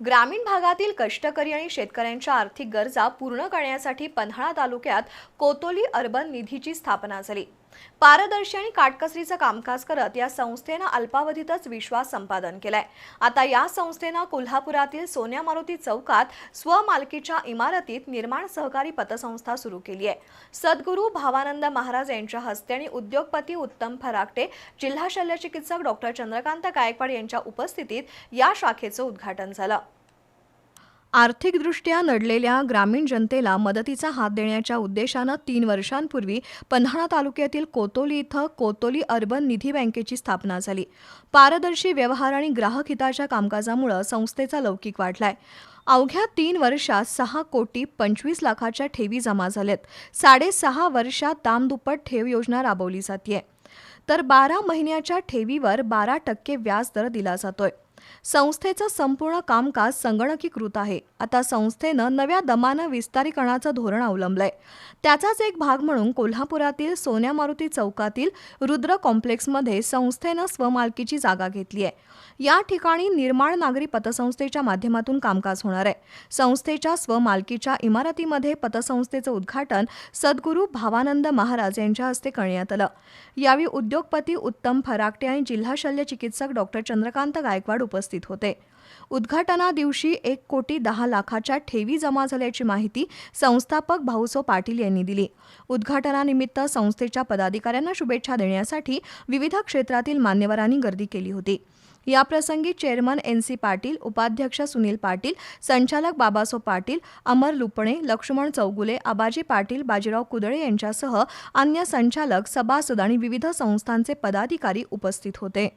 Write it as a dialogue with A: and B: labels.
A: ग्रामीण भागातील कष्टकरी आणि शेतकऱ्यांच्या आर्थिक गरजा पूर्ण करण्यासाठी पन्हाळा तालुक्यात कोतोली अर्बन निधीची स्थापना झाली. पारदर्शी आणि काटकसरीचं कामकाज करत या संस्थेनं अल्पावधीतच विश्वास संपादन केलाय. आता या संस्थेनं कोल्हापुरातील सोन्या मारुती चौकात स्वमालकीच्या इमारतीत निर्माण सहकारी पतसंस्था सुरू केली आहे सद्गुरू भावानंद महाराज यांच्या हस्ते आणि उद्योगपती उत्तम फराकटे जिल्हा शल्यचिकित्सक डॉक्टर चंद्रकांत गायकवाड यांच्या उपस्थितीत या शाखेचं उद्घाटन झालं. आर्थिकदृष्ट्या नडलेल्या ग्रामीण जनतेला मदतीचा हात देण्याच्या उद्देशानं तीन वर्षांपूर्वी पन्हाळा तालुक्यातील कोतोली इथं कोतोली अर्बन निधी बँकेची स्थापना झाली. पारदर्शी व्यवहार आणि ग्राहक हिताच्या कामकाजामुळं संस्थेचा लौकिक वाढलाय. अवघ्या तीन वर्षात सहा कोटी पंचवीस लाखाच्या ठेवी जमा झाल्यात. साडेसहा वर्षात दामदुप्पट ठेव योजना राबवली जाते तर बारा महिन्याच्या ठेवीवर बारा टक्के व्याजदर दिला जातोय. संस्थेचं संपूर्ण कामकाज संगणकीकृत आहे. आता संस्थेनं नव्या दमानं विस्तारीकरणाचं धोरण अवलंबलंय. त्याचाच एक भाग म्हणून कोल्हापुरातील सोन्या मारुती चौकातील रुद्र कॉम्प्लेक्समध्ये संस्थेनं स्वमालकीची जागा घेतली आहे. या ठिकाणी निर्माण नागरी पतसंस्थेच्या माध्यमातून कामकाज होणार आहे. संस्थेच्या स्वमालकीच्या इमारतीमध्ये पतसंस्थेचं उद्घाटन सद्गुरू भावानंद महाराज यांच्या हस्ते करण्यात आलं. यावेळी उद्योगपती उत्तम फराकटे आणि जिल्हा शल्य चिकित्सक डॉक्टर चंद्रकांत गायकवाड उपस्थित होते. उद्घाटना दिवशी एक कोटी दहा लाखाच्या ठेवी जमा झाल्याची माहिती संस्थापक भाऊसो पाटील यांनी दिली. उद्घाटनानिमित्त संस्थेच्या पदाधिकाऱ्यांना शुभेच्छा देण्यासाठी विविध क्षेत्रातील मान्यवरांनी गर्दी केली होती. याप्रसंगी चेअरमन एन सी पाटील उपाध्यक्ष सुनील पाटील संचालक बाबासो पाटील अमर लुपणे लक्ष्मण चौगुले आबाजी पाटील बाजीराव कुदळे यांच्यासह अन्य संचालक सभासद आणि विविध संस्थांचे पदाधिकारी उपस्थित होते.